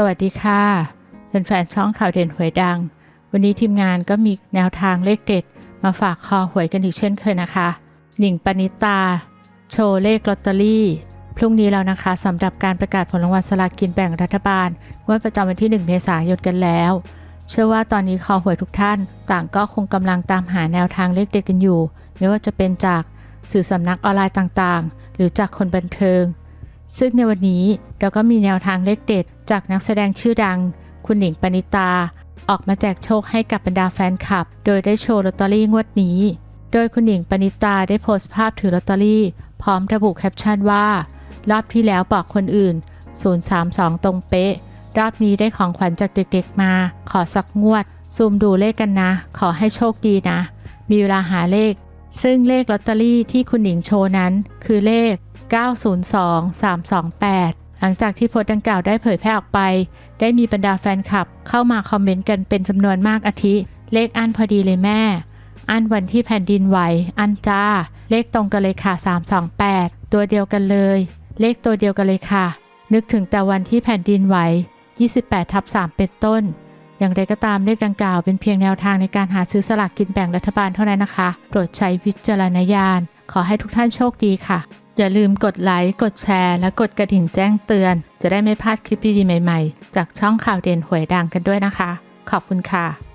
สวัสดีค่ะเป็นแฟนๆช่องข่าวเด่นหวยดัง วันนี้ทีมงานก็มีแนวทางเลขเด็ด มาฝากคอหวยกันอีกเช่นเคยนะคะหนิงปณิตา โชว์เลขลอตเตอรี่ พรุ่งนี้แล้วนะคะสำหรับการประกาศผลรางวัลสลากกินแบ่งรัฐบาลงวดประจำวันที่ 1 เมษายนกันแล้ว เชื่อว่าตอนนี้คอหวยทุกท่าน ต่างก็คงกำลังตามหาแนวทางเลขเด็ดกันอยู่ ไม่ว่าจะเป็นจากสื่อสำนักออนไลน์ต่างๆ หรือจากคนบันเทิง ซึ่งในวันนี้เราก็มีแนวทางเลขเด็ด จากนักแสดงชื่อดัง คุณหนิงปณิตา ออกมาแจกโชคให้กับบรรดาแฟนคลับ โดยได้โชว์ลอตเตอรี่งวดนี้ โดยคุณหนิงปณิตาได้โพสต์ภาพถือลอตเตอรี่ พร้อมระบุแคปชั่นว่า รอบที่แล้วบอกคนอื่น 032 ตรงเป๊ะ รอบนี้ได้ของขวัญจากเด็กๆมา ขอสักงวด ซูมดูเลขกันนะ ขอให้โชคดีนะ มีเวลาหาเลข ซึ่งเลขลอตเตอรี่ที่คุณหนิงโชว์นั้น คือเลข 902328 หลังจากที่โพสต์ดังกล่าวได้เผยแพร่ออกไป ได้มีบรรดาแฟนคลับเข้ามาคอมเมนต์กันเป็นจำนวนมากอาทิ เลขอันพอดีเลยแม่ อันวันที่แผ่นดินไหว อันจ้า เลขตรงกันเลยค่ะ 328 ตัวเดียวกันเลย เลขตัวเดียวกันเลยค่ะ นึกถึงแต่วันที่แผ่นดินไหว 28ทับ3เป็นต้น อย่างไรก็ตามเลขดังกล่าวเป็นเพียงแนวทางในการหาซื้อสลากกินแบ่งรัฐบาลเท่านั้นนะคะ โปรดใช้วิจารณญาณขอให้ทุกท่านโชคดีค่ะ อย่าลืมกดไลค์ กดแชร์ และกดกระดิ่งแจ้งเตือน จะได้ไม่พลาดคลิปดีๆใหม่ ๆ จากช่องข่าวเด่นหวยดังกันด้วยนะคะ ขอบคุณค่ะ